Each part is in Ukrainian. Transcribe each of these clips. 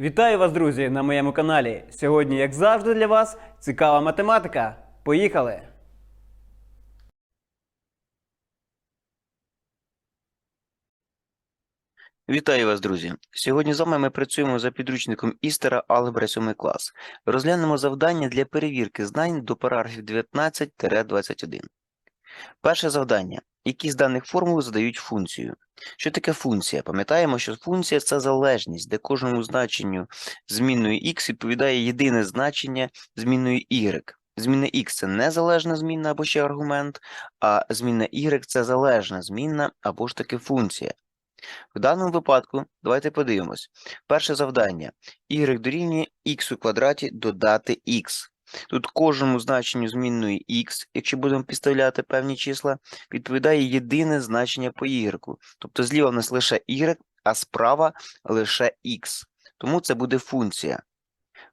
Вітаю вас, друзі, на моєму каналі. Сьогодні, як завжди, для вас цікава математика. Поїхали! Вітаю вас, друзі! Сьогодні з вами ми працюємо за підручником Істера Алгебра 7 клас. Розглянемо завдання для перевірки знань до параграфів 19-21. Перше завдання. Які з даних формул задають функцію? Що таке функція? Пам'ятаємо, що функція це залежність, де кожному значенню змінної x відповідає єдине значення змінної y. Зміна x це незалежна змінна або ще аргумент, а змінна y це залежна змінна або ж таки функція. В даному випадку давайте подивимось. Перше завдання. y дорівнює x у квадраті додати x. Тут кожному значенню змінної x, якщо будемо підставляти певні числа, відповідає єдине значення по y. Тобто зліва в нас лише y, а справа лише x. Тому це буде функція.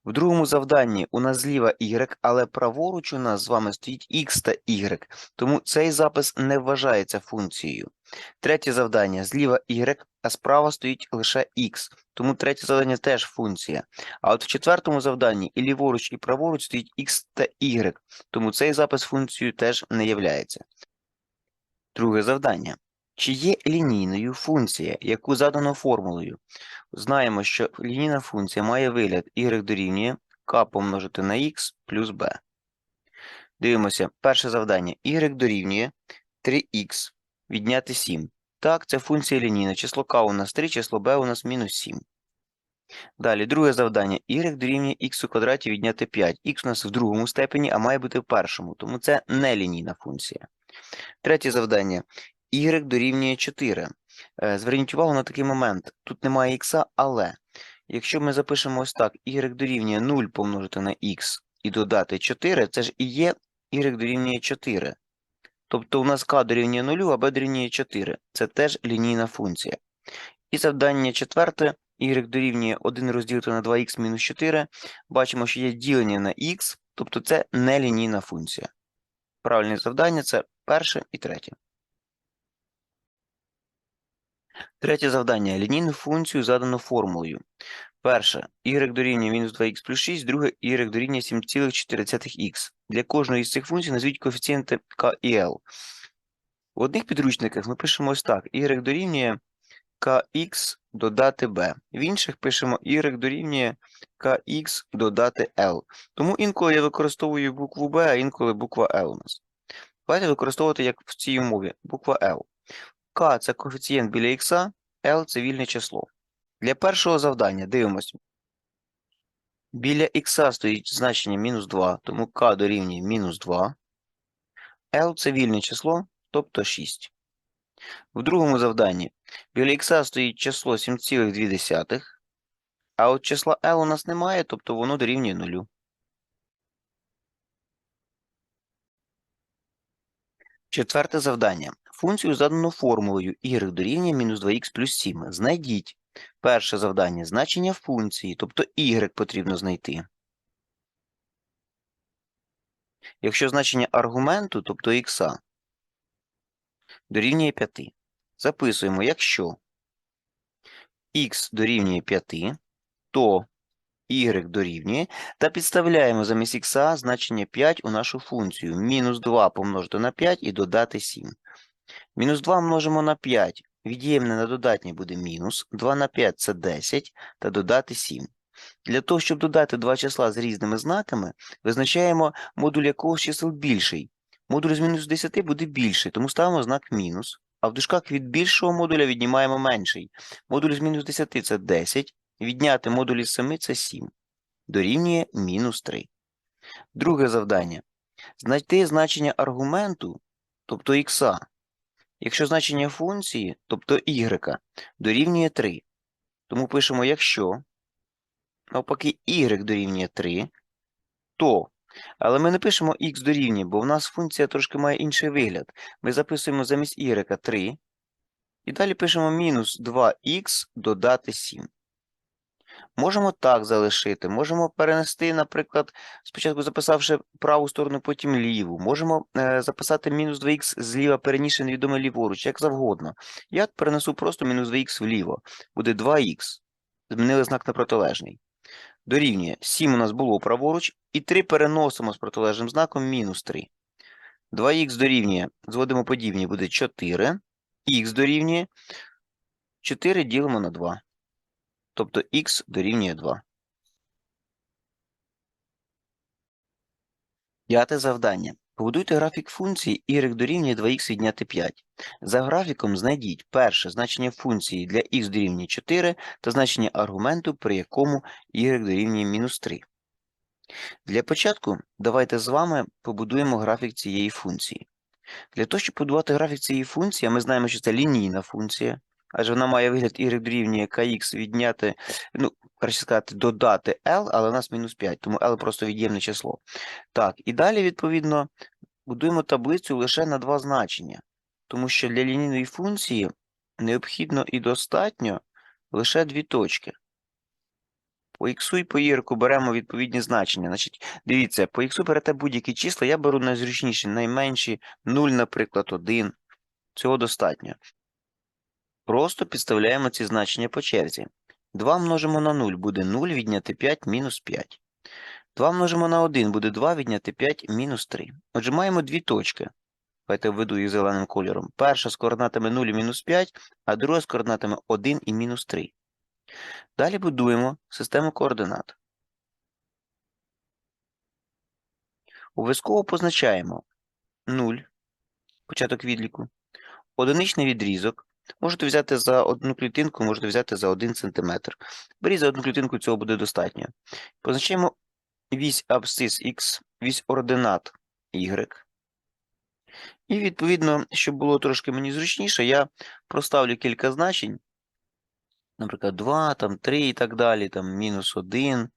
В другому завданні у нас зліва y, але праворуч у нас з вами стоїть x та y, тому цей запис не вважається функцією. Третє завдання зліва y, а справа стоїть лише x, тому третє завдання теж функція. А от в четвертому завданні і ліворуч, і праворуч стоїть x та y, тому цей запис функцією теж не являється. Друге завдання. Чи є лінійною функція, яку задано формулою? Знаємо, що лінійна функція має вигляд y дорівнює k помножити на x плюс b. Дивимося, перше завдання. y дорівнює 3x відняти 7. Так, це функція лінійна. Число k у нас 3, число b у нас мінус 7. Далі, друге завдання. y дорівнює x у квадраті відняти 5. x у нас в другому степені, а має бути в першому, тому це нелінійна функція. Третє завдання. y дорівнює 4. Е, Зверніть увагу на такий момент. Тут немає х, але якщо ми запишемо ось так, y дорівнює 0 помножити на x і додати 4, це ж і є y дорівнює 4. Тобто у нас k дорівнює 0, а b дорівнює 4. Це теж лінійна функція. І завдання четверте. y дорівнює 1 розділити на 2х мінус 4. Бачимо, що є ділення на х, тобто це нелінійна функція. Правильне завдання це перше і третє. Третє завдання. Лінійну функцію задано формулою. Перше. y дорівнює мінус 2х плюс 6, друге y дорівнює 7,4х. Для кожної з цих функцій назвіть коефіцієнти k і l. В одних підручниках ми пишемо ось так. y дорівнює kx додати b. В інших пишемо y дорівнює kx додати l. Тому інколи я використовую букву b, а інколи буква l у нас. Давайте використовувати як в цій умові буква l. К це коефіцієнт біля х, L це вільне число. Для першого завдання дивимось. Біля х стоїть значення мінус 2, тому k дорівнює мінус 2. L це вільне число, тобто 6. В другому завданні біля х стоїть число 7,2, а от числа L у нас немає, тобто воно дорівнює 0. Четверте завдання. Функцію задано формулою y дорівнює мінус 2х плюс 7. Знайдіть. Перше завдання. Значення функції, тобто y потрібно знайти. Якщо значення аргументу, тобто х, дорівнює 5. Записуємо, якщо х дорівнює 5, то y дорівнює, та підставляємо замість х значення 5 у нашу функцію. Мінус 2 помножити на 5 і додати 7. Мінус 2 множимо на 5. Від'ємне на додатнє буде мінус. 2 на 5 – це 10, та додати 7. Для того, щоб додати два числа з різними знаками, визначаємо модуль якогось чисел більший. Модуль з мінус 10 буде більший, тому ставимо знак мінус. А в дужках від більшого модуля віднімаємо менший. Модуль з мінус 10 – це 10, відняти модуль із 7 – це 7. Дорівнює мінус 3. Друге завдання. Знайти значення аргументу, тобто х, якщо значення функції, тобто y, дорівнює 3. Тому пишемо, якщо, навпаки, y дорівнює 3, то, але ми не пишемо x дорівнює, бо в нас функція трошки має інший вигляд. Ми записуємо замість y 3, і далі пишемо мінус 2х додати 7. Можемо так залишити, можемо перенести, наприклад, спочатку записавши праву сторону, потім ліву. Можемо е, записати мінус 2х зліва переніше невідоме ліворуч, як завгодно. Я перенесу просто мінус 2х вліво. Буде 2х змінили знак на протилежний. Дорівнює 7 у нас було праворуч, і 3 переносимо з протилежним знаком мінус 3. 2х дорівнює, зводимо подібні, буде 4. Х дорівнює 4 ділимо на 2. Тобто х дорівнює 2. П'яте завдання. Побудуйте графік функції y дорівнює 2х відняти 5. За графіком знайдіть перше значення функції для х дорівнює 4 та значення аргументу, при якому y дорівнює мінус 3. Для початку давайте з вами побудуємо графік цієї функції. Для того, щоб побудувати графік цієї функції, ми знаємо, що це лінійна функція, адже вона має вигляд y дорівнює kx відняти, ну, краще сказати, додати L, але у нас мінус 5, тому L просто від'ємне число. Так, і далі, відповідно, будуємо таблицю лише на два значення, тому що для лінійної функції необхідно і достатньо лише дві точки. По х і по y беремо відповідні значення. Значить, дивіться, по х берете будь-які числа, я беру найзручніші, найменші, 0, наприклад, 1. Цього достатньо. Просто підставляємо ці значення по черзі. 2 множимо на 0 буде 0 відняти 5 мінус 5. 2 множимо на 1 буде 2 відняти 5 мінус 3. Отже, маємо дві точки. Давайте введу їх зеленим кольором. Перша з координатами 0 і мінус 5, а друга з координатами 1 і мінус 3. Далі будуємо систему координат. Обов'язково позначаємо 0, початок відліку, одиничний відрізок. Можете взяти за одну клітинку, можете взяти за 1 см. Беріть за одну клітинку, цього буде достатньо. Позначаємо вісь абсцис Х, вісь ординат Y. І, відповідно, щоб було трошки мені зручніше, я проставлю кілька значень. Наприклад, 2, там 3 і так далі, там мінус 1,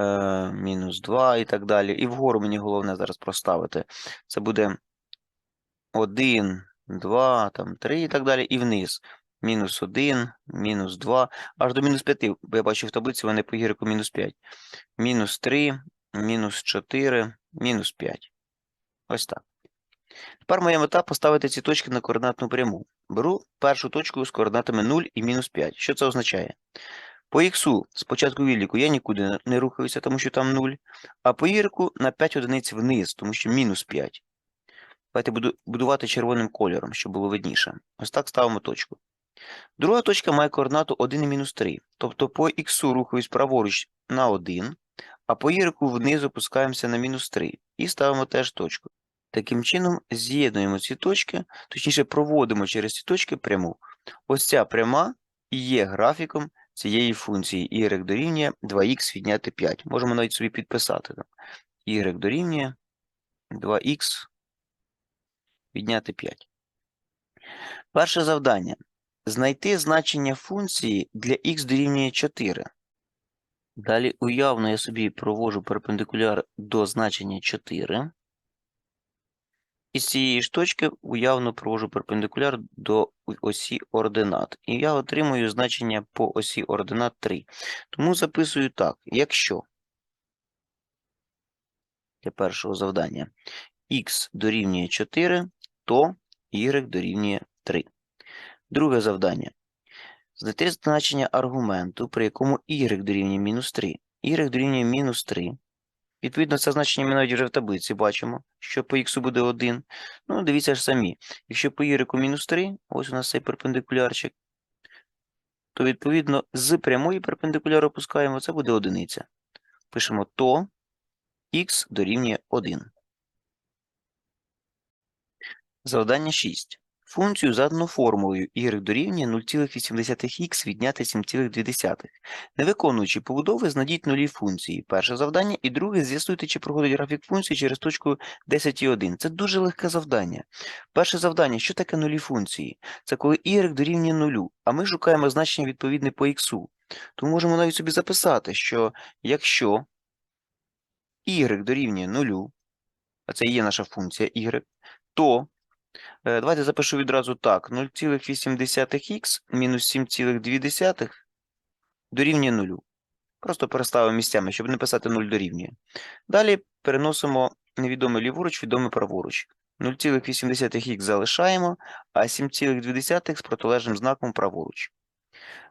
е, мінус 2 і так далі. І вгору мені головне зараз проставити. Це буде 1, 2, там 3 і так далі, і вниз. Мінус 1, мінус 2, аж до мінус 5, бо я бачу в таблиці вони по гірику мінус 5. Мінус 3, мінус 4, мінус 5. Ось так. Тепер моя мета поставити ці точки на координатну пряму. Беру першу точку з координатами 0 і мінус 5. Що це означає? По х спочатку відліку я нікуди не- рухаюся, тому що там 0, а по y на 5 одиниць вниз, тому що мінус 5. Давайте буду будувати червоним кольором, щоб було видніше. Ось так ставимо точку. Друга точка має координату 1 і мінус 3. Тобто по х рухаюсь праворуч на 1, а по y вниз опускаємося на мінус 3 і ставимо теж точку. Таким чином, з'єднуємо ці точки, точніше проводимо через ці точки пряму. Ось ця пряма і є графіком цієї функції y дорівнює 2х відняти 5. Можемо навіть собі підписати. y дорівнює 2х відняти 5. Перше завдання. Знайти значення функції для х дорівнює 4. Далі уявно я собі провожу перпендикуляр до значення 4. І з цієї ж точки уявно провожу перпендикуляр до осі ординат. І я отримую значення по осі ординат 3. Тому записую так. Якщо для першого завдання х дорівнює 4, то y дорівнює 3. Друге завдання. Знайти значення аргументу, при якому y дорівнює мінус 3. y дорівнює мінус 3. Відповідно, це значення ми навіть вже в таблиці бачимо, що по х буде 1. Ну, дивіться ж самі. Якщо по y мінус 3, ось у нас цей перпендикулярчик, то відповідно з прямої перпендикуляру опускаємо, це буде одиниця. Пишемо то х дорівнює 1. Завдання 6. Функцію задано формулою y дорівнює 0,8х відняти 7,2. Не виконуючи побудови, знайдіть нулі функції. Перше завдання. І друге, з'ясуйте, чи проходить графік функції через точку 10,1. Це дуже легке завдання. Перше завдання. Що таке нулі функції? Це коли y дорівнює нулю, а ми шукаємо значення відповідне по х. Тому можемо навіть собі записати, що якщо y дорівнює нулю, а це і є наша функція y, то Давайте запишу відразу так. 0,8х мінус 7,2 дорівнює 0. Просто переставимо місцями, щоб не писати 0 дорівнює. Далі переносимо невідоме ліворуч, відоме праворуч. 0,8х залишаємо, а 7,2 з протилежним знаком праворуч.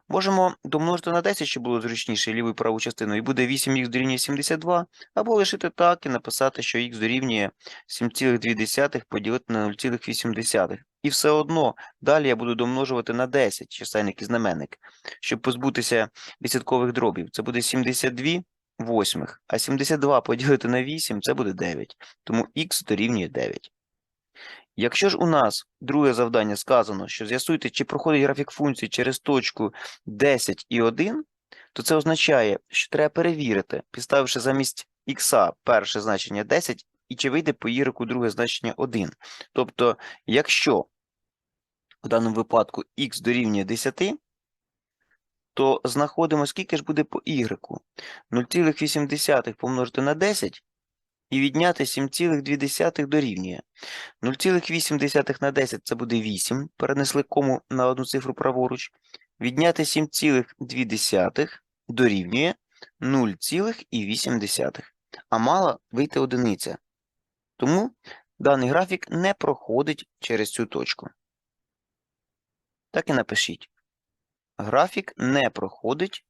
Можемо домножити на 10, щоб було зручніше ліву і праву частину, і буде 8х дорівнює 72, або лишити так і написати, що х дорівнює 7,2 поділити на 0,8. І все одно далі я буду домножувати на 10 чисельник і знаменник, щоб позбутися відсоткових дробів. Це буде 72 восьмих, а 72 поділити на 8 це буде 9, тому х дорівнює 9. Якщо ж у нас друге завдання сказано, що з'ясуйте, чи проходить графік функції через точку 10 і 1, то це означає, що треба перевірити, підставивши замість х перше значення 10, і чи вийде по y друге значення 1. Тобто, якщо в даному випадку х дорівнює 10, то знаходимо, скільки ж буде по y. 0,8 помножити на 10 і відняти 7,2 дорівнює. 0,8 на 10 це буде 8. Перенесли кому на одну цифру праворуч. Відняти 7,2 дорівнює 0,8. А мала вийти одиниця. Тому даний графік не проходить через цю точку. Так і напишіть. Графік не проходить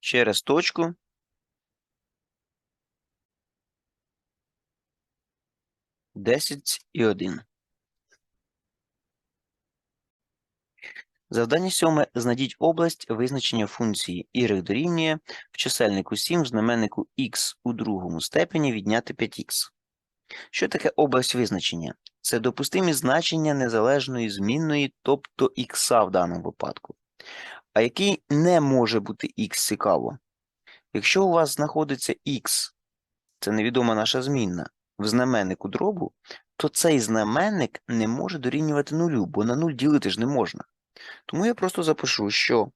через точку десять і один. Завдання сьоме. Знайдіть область визначення функції y дорівнює в чисельнику 7 в знаменнику x у другому степені відняти 5х. Що таке область визначення? Це допустимі значення незалежної змінної, тобто х в даному випадку. А який не може бути х цікаво? Якщо у вас знаходиться х, це невідома наша змінна, в знаменнику дробу, то цей знаменник не може дорівнювати нулю, бо на нуль ділити ж не можна. Тому я просто запишу, що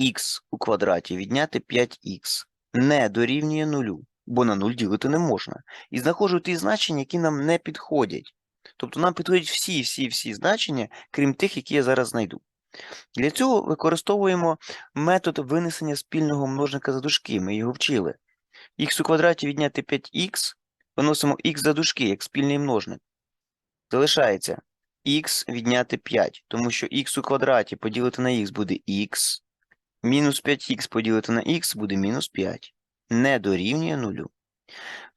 х у квадраті відняти 5х не дорівнює нулю, бо на 0 ділити не можна. І знаходжу ті значення, які нам не підходять. Тобто нам підходять всі, всі, всі значення, крім тих, які я зараз знайду. Для цього використовуємо метод винесення спільного множника за дужки, ми його вчили. х у квадраті відняти 5х, виносимо х за дужки, як спільний множник. Залишається х відняти 5, тому що х у квадраті поділити на х буде х, мінус 5х поділити на х буде мінус 5. Не дорівнює нулю.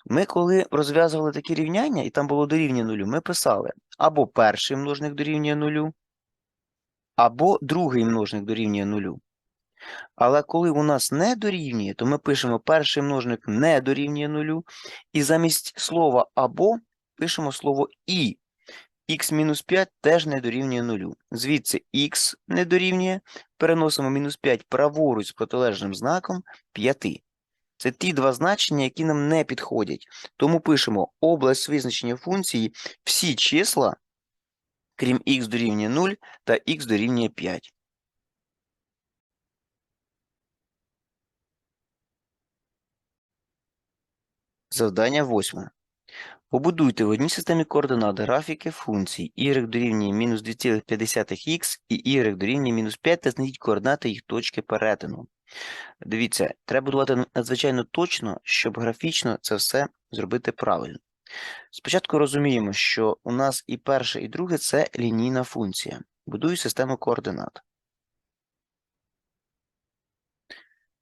Ми коли розв'язували такі рівняння, і там було дорівнює нулю, ми писали або перший множник дорівнює нулю, або другий множник дорівнює нулю. Але коли у нас не дорівнює, то ми пишемо перший множник не дорівнює нулю, і замість слова або пишемо слово і. х мінус 5 теж не дорівнює нулю. Звідси х не дорівнює, переносимо мінус 5 праворуч з протилежним знаком 5. Це ті два значення, які нам не підходять. Тому пишемо область визначення функції всі числа, крім х дорівнює 0 та х дорівнює 5. Завдання восьме. Побудуйте в одній системі координат графіки функцій y дорівнює мінус 2,5х і y дорівнює мінус 5 та знайдіть координати їх точки перетину. Дивіться, треба будувати надзвичайно точно, щоб графічно це все зробити правильно. Спочатку розуміємо, що у нас і перше, і друге це лінійна функція. Будую систему координат.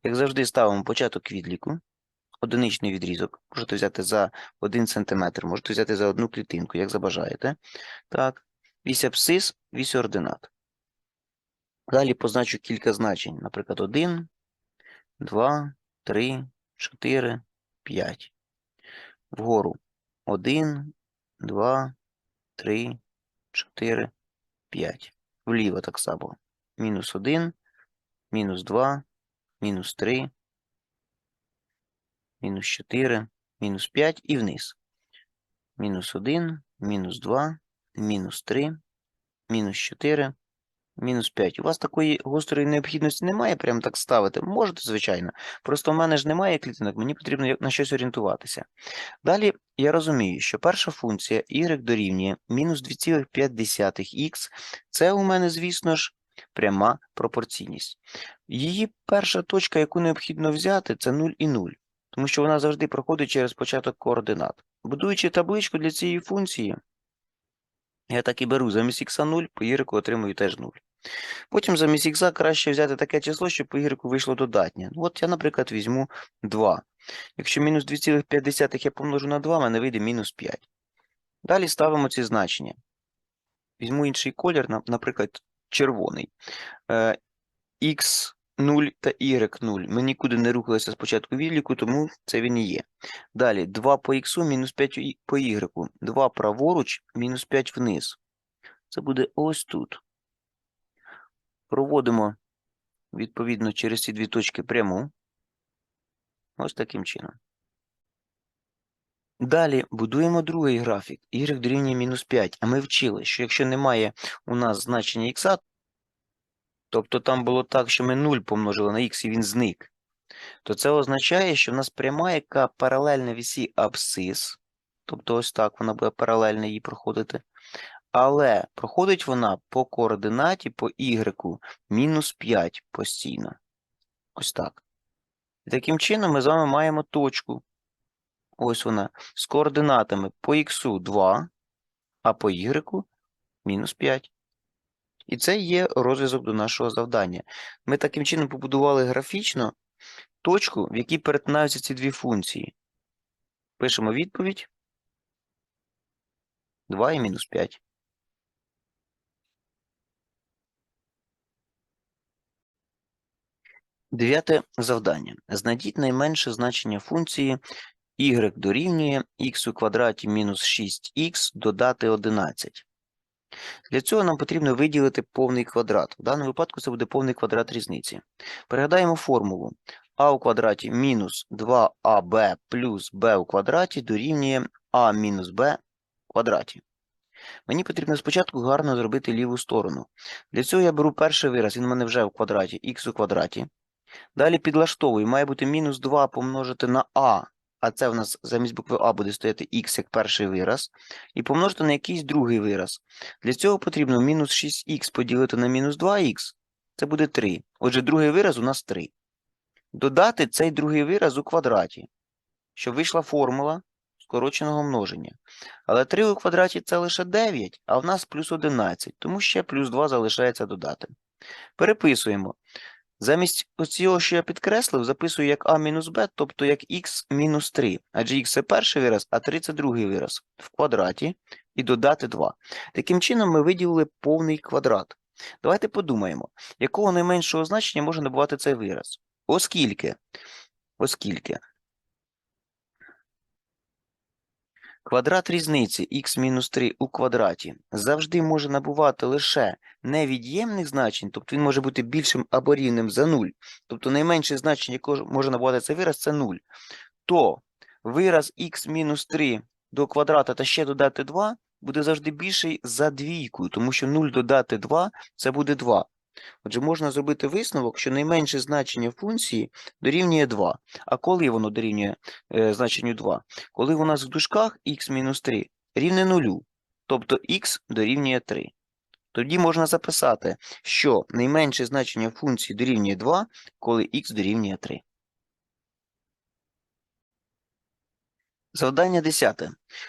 Як завжди, ставимо початок відліку, одиничний відрізок. Можете взяти за 1 см, можете взяти за одну клітинку, як забажаєте. Так, вісь абсцис, вісь ординат. Далі позначу кілька значень, наприклад, 1, 2, 3, 4, 5. Вгору 1, 2, 3, 4, 5. Вліво так само. Мінус 1, мінус 2, мінус 3, мінус 4, мінус 5 і вниз. Мінус 1, мінус 2, мінус 3, мінус 4, мінус 5. У вас такої гострої необхідності немає прямо так ставити? Можете, звичайно. Просто в мене ж немає клітинок, мені потрібно на щось орієнтуватися. Далі я розумію, що перша функція y дорівнює мінус 2,5х. Це у мене, звісно ж, пряма пропорційність. Її перша точка, яку необхідно взяти, це 0 і 0, тому що вона завжди проходить через початок координат. Будуючи табличку для цієї функції, Я так і беру замість х 0, по y отримую теж 0. Потім замість х краще взяти таке число, щоб по y вийшло додатнє. Ну, От я, наприклад, візьму 2. Якщо мінус 2,5 я помножу на 2, в мене вийде мінус 5. Далі ставимо ці значення. Візьму інший колір, наприклад, червоний. Е, x0 та y0. Ми нікуди не рухалися спочатку відліку, тому це він і є. Далі 2 по x, мінус 5 по y. 2 праворуч, мінус 5 вниз. Це буде ось тут. Проводимо, відповідно, через ці дві точки пряму. Ось таким чином. Далі будуємо другий графік. Y дорівнює мінус 5. А ми вчили, що якщо немає у нас значення х, тобто там було так, що ми 0 помножили на х і він зник, то це означає, що в нас пряма, яка паралельна вісі абсцис, тобто ось так вона буде паралельно її проходити, але проходить вона по координаті по y мінус 5 постійно. Ось так. І таким чином ми з вами маємо точку. Ось вона з координатами по х 2, а по y мінус 5. І це є розв'язок до нашого завдання. Ми таким чином побудували графічно точку, в якій перетинаються ці дві функції. Пишемо відповідь 2 і мінус 5. Дев'яте завдання. Знайдіть найменше значення функції y дорівнює х у квадраті мінус 6х додати 11. Для цього нам потрібно виділити повний квадрат. В даному випадку це буде повний квадрат різниці. Пригадаємо формулу. а у квадраті мінус 2аб плюс b у квадраті дорівнює а мінус b в квадраті. Мені потрібно спочатку гарно зробити ліву сторону. Для цього я беру перший вираз, він у мене вже в квадраті, х у квадраті. Далі підлаштовую, має бути мінус 2 помножити на а, а це в нас замість букви А буде стояти х як перший вираз, і помножити на якийсь другий вираз. Для цього потрібно мінус 6х поділити на мінус 2х, це буде 3. Отже, другий вираз у нас 3. Додати цей другий вираз у квадраті, щоб вийшла формула скороченого множення. Але 3 у квадраті це лише 9, а в нас плюс 11, тому ще плюс 2 залишається додати. Переписуємо. Замість оцього, що я підкреслив, записую як а мінус b, тобто як х мінус 3. Адже х це перший вираз, а 3 це другий вираз в квадраті і додати 2. Таким чином ми виділили повний квадрат. Давайте подумаємо, якого найменшого значення може набувати цей вираз. Оскільки, оскільки квадрат різниці х мінус 3 у квадраті завжди може набувати лише невід'ємних значень, тобто він може бути більшим або рівним за 0, тобто найменше значення, якого може набувати цей вираз, це 0, то вираз х мінус 3 до квадрата та ще додати 2 буде завжди більший за двійку, тому що 0 додати 2 це буде 2. Отже, можна зробити висновок, що найменше значення функції дорівнює 2. А коли воно дорівнює е, значенню 2? Коли у нас в дужках х-3 рівне 0, тобто х дорівнює 3. Тоді можна записати, що найменше значення функції дорівнює 2, коли х дорівнює 3. Завдання 10.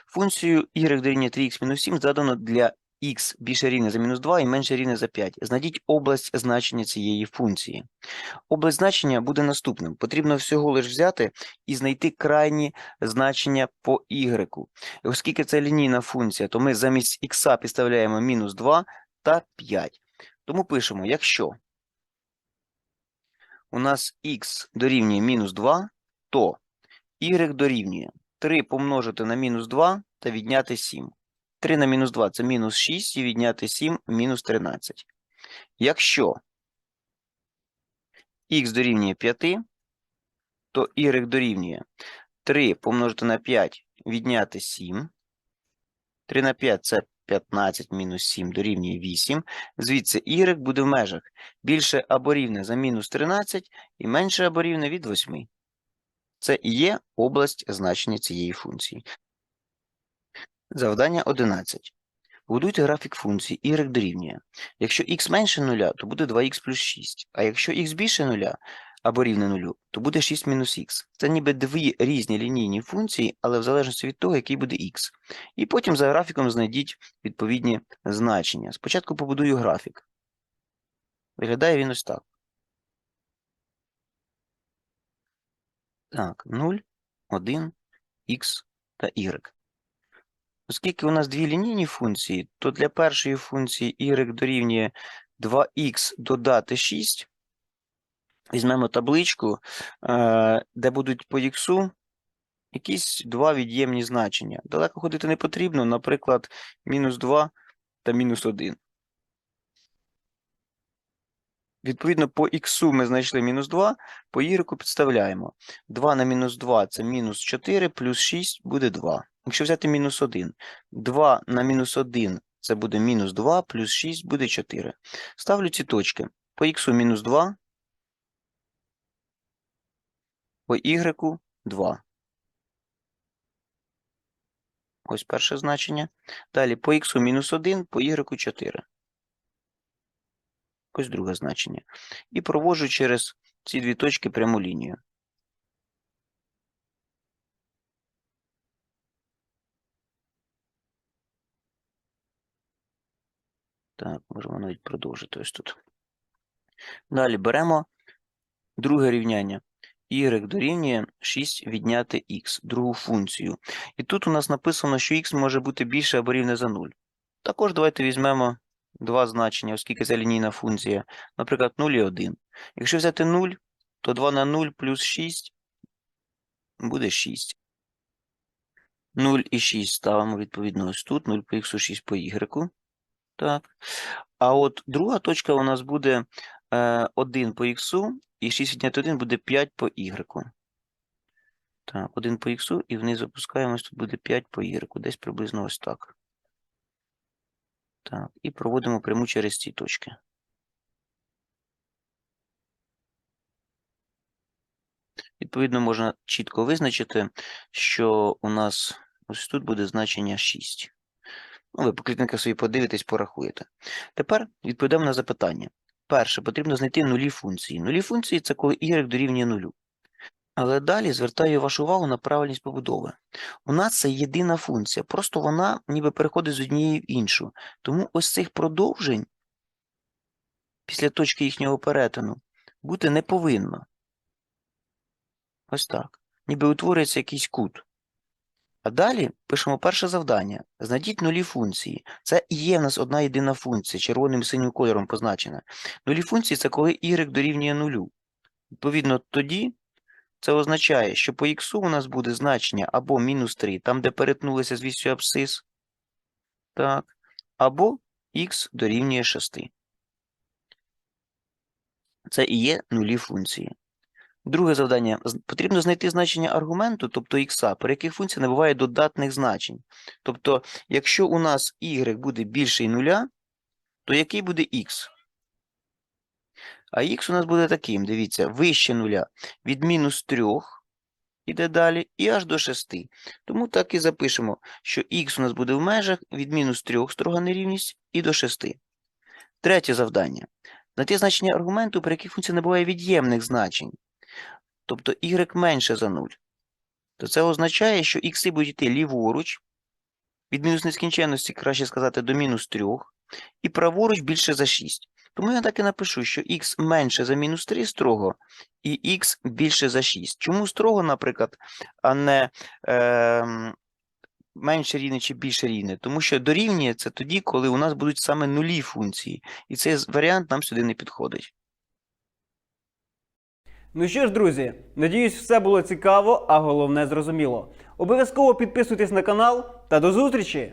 Функцію y дорівнює 3х-7 задано для х більше рівне за мінус 2 і менше рівне за 5. Знайдіть область значення цієї функції. Область значення буде наступним. Потрібно всього лиш взяти і знайти крайні значення по y. Оскільки це лінійна функція, то ми замість х підставляємо мінус 2 та 5. Тому пишемо, якщо у нас х дорівнює мінус 2, то y дорівнює 3 помножити на мінус 2 та відняти 7. 3 на мінус 2 – це мінус 6, і відняти 7 – мінус 13. Якщо х дорівнює 5, то y дорівнює 3 помножити на 5 відняти 7. 3 на 5 – це 15 мінус 7 дорівнює 8. Звідси y буде в межах більше або рівне за мінус 13 і менше або рівне від 8. Це і є область значення цієї функції. Завдання 11. Будуйте графік функції y дорівнює. Якщо x менше 0, то буде 2x плюс 6. А якщо x більше 0, або рівне нулю, то буде 6 мінус х. Це ніби дві різні лінійні функції, але в залежності від того, який буде х. І потім за графіком знайдіть відповідні значення. Спочатку побудую графік. Виглядає він ось так. Так, 0, 1, х та y. Оскільки у нас дві лінійні функції, то для першої функції y дорівнює 2х додати 6. Візьмемо табличку, е, де будуть по х якісь два від'ємні значення. Далеко ходити не потрібно, наприклад, мінус 2 та мінус 1. Відповідно, по х ми знайшли мінус 2, по y підставляємо. 2 на мінус 2 це мінус 4, плюс 6 буде 2. Якщо взяти мінус 1, 2 на мінус 1 це буде мінус 2, плюс 6 буде 4. Ставлю ці точки. По х мінус 2, по y 2. Ось перше значення. Далі по х мінус 1, по y 4. Ось друге значення. І проводжу через ці дві точки пряму лінію. Так, можемо навіть продовжити ось тут. Далі беремо друге рівняння. y дорівнює 6 відняти х, другу функцію. І тут у нас написано, що х може бути більше або рівне за 0. Також давайте візьмемо два значення, оскільки це лінійна функція, наприклад, 0 і 1. Якщо взяти 0, то 2 на 0 плюс 6 буде 6. 0 і 6 ставимо відповідно ось тут, 0 по х, 6 по y. Так. А от друга точка у нас буде е, 1 по х, і 6 відняти 1 буде 5 по y. Так, 1 по х, і вниз опускаємось, тут буде 5 по y. Десь приблизно ось так. Так, і проводимо пряму через ці точки. Відповідно, можна чітко визначити, що у нас ось тут буде значення 6. Ну, ви по собі подивитесь, порахуєте. Тепер відповідаємо на запитання. Перше, потрібно знайти нулі функції. Нулі функції це коли y дорівнює нулю. Але далі звертаю вашу увагу на правильність побудови. У нас це єдина функція, просто вона ніби переходить з однієї в іншу. Тому ось цих продовжень після точки їхнього перетину бути не повинно. Ось так. Ніби утворюється якийсь кут. А далі пишемо перше завдання. Знайдіть нулі функції. Це і є в нас одна єдина функція, червоним і синім кольором позначена. Нулі функції це коли y дорівнює нулю. Відповідно, тоді це означає, що по х у нас буде значення або мінус 3, там, де перетнулися з вісю абсцис, так, або х дорівнює 6. Це і є нулі функції. Друге завдання. Потрібно знайти значення аргументу, тобто х, при яких функція набуває додатних значень. Тобто, якщо у нас y буде більший нуля, то який буде х? А х у нас буде таким, дивіться, вище нуля від мінус 3 іде далі і аж до 6. Тому так і запишемо, що х у нас буде в межах від мінус 3 строга нерівність і до 6. Третє завдання. Знайти значення аргументу, при яких функція набуває від'ємних значень. Тобто y менше за 0. То це означає, що ікси будуть йти ліворуч, від мінус нескінченності, краще сказати, до мінус 3, і праворуч більше за 6. Тому я так і напишу, що х менше за мінус 3 строго, і х більше за 6. Чому строго, наприклад, а не е, менше рівне чи більше рівне? Тому що дорівнює це тоді, коли у нас будуть саме нулі функції. І цей варіант нам сюди не підходить. Ну що ж, друзі, надіюсь, все було цікаво, а головне зрозуміло. Обов'язково підписуйтесь на канал та до зустрічі!